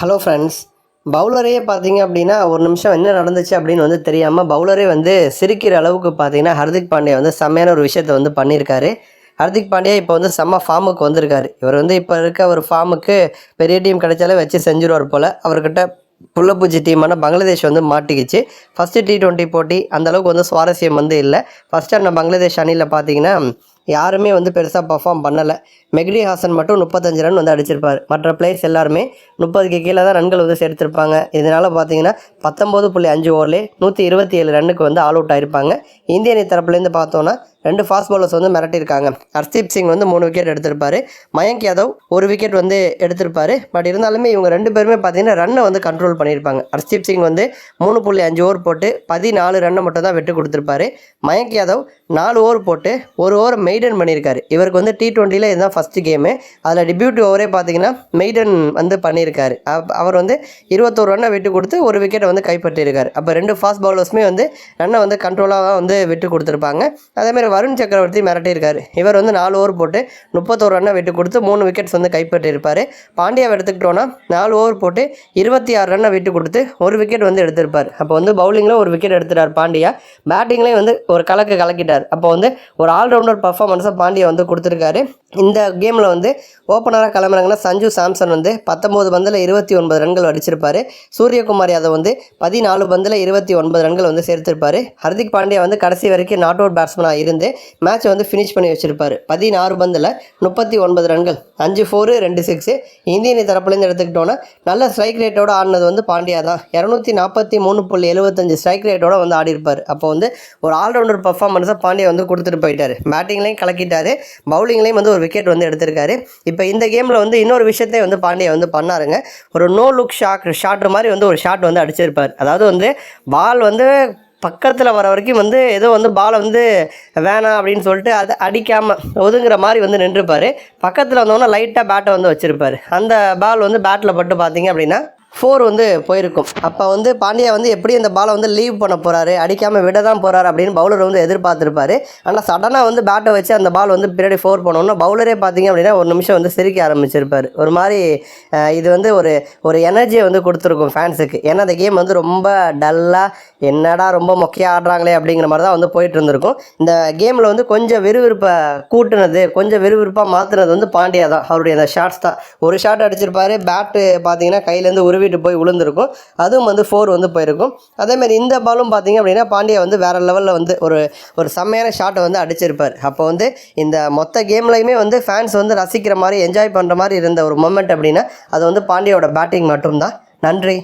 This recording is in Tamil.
ஹலோ ஃப்ரெண்ட்ஸ் பவுலரே பார்த்தீங்க அப்படின்னா ஒரு நிமிஷம் என்ன நடந்துச்சு அப்படின்னு வந்து தெரியாமல் பவுலரே வந்து சிரிக்கிற அளவுக்கு பார்த்தீங்கன்னா ஹர்திக் பாண்டியா வந்து செம்மையான ஒரு விஷயத்தை வந்து பண்ணியிருக்காரு. ஹர்திக் பாண்டியா இப்போ வந்து செம்ம ஃபார்முக்கு வந்திருக்காரு. இவர் வந்து இப்போ இருக்க ஒரு ஃபார்முக்கு பெரிய டீம் கிடைச்சாலே வச்சு செஞ்சுருவார் போல். அவர்கிட்ட புள்ளப்பூச்சி டீமான பங்களாதேஷ் வந்து மாட்டிக்கிச்சு. ஃபஸ்ட்டு டி ட்வெண்ட்டி போட்டி அந்த அளவுக்கு வந்து சுவாரஸ்யம் வந்து இல்லை. ஃபஸ்ட்டு அந்த பங்களாதேஷ் அணியில் பார்த்தீங்கன்னா யாருமே வந்து பெருசாக பர்ஃபார்ம் பண்ணலை. மெக்ரி ஹாசன் மட்டும் முப்பத்தஞ்சு ரன் வந்து அடிச்சிருப்பார். மற்ற பிளேயர்ஸ் எல்லாருமே முப்பதுக்கு கீழே தான் ரன்கள் வந்து சேர்த்துருப்பாங்க. இதனால் பார்த்தீங்கன்னா பத்தொம்போது புள்ளி அஞ்சு ஓவர்லேயே நூற்றி இருபத்தி ஏழு ரன்னுக்கு வந்து ஆல் அவுட் ஆயிருப்பாங்க. இந்திய அணி தரப்புலேருந்து பார்த்தோன்னா ரெண்டு ஃபாஸ்ட் பாலர்ஸ் வந்து மிரட்டியிருக்காங்க. ஹர்தீப் சிங் வந்து மூணு விக்கெட் எடுத்திருப்பாரு. மயங்க் யாதவ் ஒரு விக்கெட் வந்து எடுத்திருப்பார். பட் இருந்தாலுமே இவங்க ரெண்டு பேருமே பார்த்தீங்கன்னா ரன்னை வந்து கண்ட்ரோல் பண்ணியிருப்பாங்க. ஹர்தீப் சிங் வந்து மூணு புள்ளி அஞ்சு ஓவர் போட்டு பதினாலு ரன்னை மட்டும் தான் விட்டு கொடுத்துருப்பாரு. மயங்க் யாதவ் நாலு ஓவர் போட்டு ஒரு ஓவர் மெய்டன் பண்ணியிருக்காரு. இவருக்கு வந்து டி ட்வெண்ட்டியில் இதுதான் ஃபஸ்ட்டு கேமு அதில் டிபியூட்டி ஓவரே பார்த்தீங்கன்னா மெய்டன் வந்து பண்ணியிருக்காரு. அப்- அவர் வந்து இருபத்தோரு ரன்னை விட்டு கொடுத்து ஒரு விக்கெட்டை வந்து கைப்பற்றியிருக்காரு. அப்போ ரெண்டு ஃபாஸ்ட் பவுலர்ஸுமே வந்து ரன்னை வந்து கண்ட்ரோலாக வந்து விட்டு கொடுத்துருப்பாங்க. அதேமாதிரி வருண் சக்கரவர்த்தி மிரட்டியிருக்காரு. இவர் வந்து நாலு ஓவர் போட்டு முப்பத்தோரு ரன்னை விட்டு கொடுத்து மூணு விக்கெட்ஸ் வந்து கைப்பற்றியிருப்பார். பாண்டியாவை எடுத்துக்கிட்டோன்னா நாலு ஓவர் போட்டு இருபத்தி ஆறு ரன்னை விட்டு கொடுத்து ஒரு விக்கெட் வந்து எடுத்திருப்பார். அப்போ வந்து பவுலிங்கில் ஒரு விக்கெட் எடுத்துட்டார் பாண்டியா. பேட்டிங்லேயும் வந்து ஒரு கலக்கு கலக்கிட்டார். அப்போ வந்து ஒரு ஆல்ரவுண்டர் பர்ஃபார்மன்ஸை பாண்டியா வந்து கொடுத்துருக்காரு. இந்த கேமில் வந்து ஓப்பனராக கிளம்புறாங்கன்னா சஞ்சு சாம்சன் வந்து பத்தொம்போது பந்தில் இருபத்தி ஒன்பது ரன்கள் அடிச்சிருப்பார். சூரியகுமார் யாதவ் வந்து பதினாலு பந்தில் இருபத்தி ஒன்பது ரன்கள் வந்து சேர்த்திருப்பார். ஹர்திக் பாண்டியா வந்து கடைசி வரைக்கும் நாட் அவுட் பேட்ஸ்மனாக இருந்து மேட்சை வந்து ஃபினிஷ் பண்ணி வச்சிருப்பாரு. பதினாறு பந்தில் முப்பத்தி ஒன்பது ரன்கள் அஞ்சு ஃபோரு ரெண்டு சிக்ஸு இந்திய அணி தரப்புலேருந்து எடுத்துக்கிட்டோன்னா நல்ல ஸ்ட்ரைக் ரேட்டோட ஆடினது வந்து பாண்டியா தான். இரநூத்தி நாற்பத்தி மூணு புள்ளி எழுபத்தஞ்சு ஸ்ட்ரைக் ரேட்டோட வந்து ஆடிருப்பார் அப்போ வந்து ஒரு ஆல்ரவுண்டர் பர்ஃபார்மன்ஸாக பாண்டியா வந்து கொடுத்துட்டு போயிட்டார். பேட்டிங்லேயும் கலக்கிட்டார். பவுலிங்லேயும் வந்து ஒரு விக்கெட் வந்து எடுத்திருக்காரு. இப்போ இந்த கேமில் வந்து இன்னொரு விஷயத்தையும் வந்து பாண்டியா வந்து பண்ணாருங்க. ஒரு நோ லுக் ஷாட் ஷாட்ரு மாதிரி வந்து ஒரு ஷாட் வந்து அடிச்சிருப்பார். அதாவது வந்து பால் வந்து பக்கத்தில் வர வரைக்கும் வந்து ஏதோ வந்து பாலை வந்து வேணாம் அப்படின்னு சொல்லிட்டு அதை அடிக்காமல் ஒதுங்குற மாதிரி வந்து நின்றுப்பார். பக்கத்தில் வந்தோன்னா லைட்டாக பேட்டை வந்து வச்சுருப்பார். அந்த பால் வந்து பேட்டில் பட்டு பார்த்தீங்க அப்படின்னா ஃபோர் வந்து போயிருக்கும். அப்போ வந்து பாண்டியா வந்து எப்படி அந்த பாலை வந்து லீவ் பண்ண போகிறாரு அடிக்காமல் விட தான் போகிறாரு அப்படின்னு பவுலர் வந்து எதிர்பார்த்துருப்பாரு. ஆனால் சடனாக வந்து பேட்டை வச்சு அந்த பால் வந்து பின்னாடி ஃபோர் பண்ணோன்னா பவுலரே பார்த்தீங்க அப்படின்னா ஒரு நிமிஷம் வந்து சிரிக்க ஆரம்பிச்சிருப்பார். ஒரு மாதிரி இது வந்து ஒரு ஒரு எனர்ஜியை வந்து கொடுத்துருக்கும் ஃபேன்ஸுக்கு ஏன்னா அந்த கேம் வந்து ரொம்ப டல்லாக என்னடா ரொம்ப மொக்கையாக ஆடுறாங்களே அப்படிங்கிற மாதிரி தான் வந்து போயிட்டு இருந்திருக்கும். இந்த கேமில் வந்து கொஞ்சம் விறுவிறுப்பை கூட்டுனது கொஞ்சம் விறுவிறுப்பாக மாற்றுனது வந்து பாண்டியா தான். அவருடைய அந்த ஷாட்ஸ் தான். ஒரு ஷாட் அடிச்சிருப்பாரு பேட்டு பார்த்தீங்கன்னா கையிலேருந்து உருவிட்டு போய் விழுந்திருக்கும் அதுவும் வந்து ஃபோர் வந்து போயிருக்கும். அதேமாதிரி இந்த பாலும் பார்த்தீங்க அப்படின்னா பாண்டியா வந்து வேறு லெவலில் வந்து ஒரு ஒரு செம்மையான ஷாட்டை வந்து அடிச்சிருப்பார். அப்போ வந்து இந்த மொத்த கேம்லையுமே வந்து ஃபேன்ஸ் வந்து ரசிக்கிற மாதிரி என்ஜாய் பண்ணுற மாதிரி இருந்த ஒரு மொமெண்ட் அப்படின்னா அது வந்து பாண்டியாவோட பேட்டிங் மட்டும்தான். நன்றி.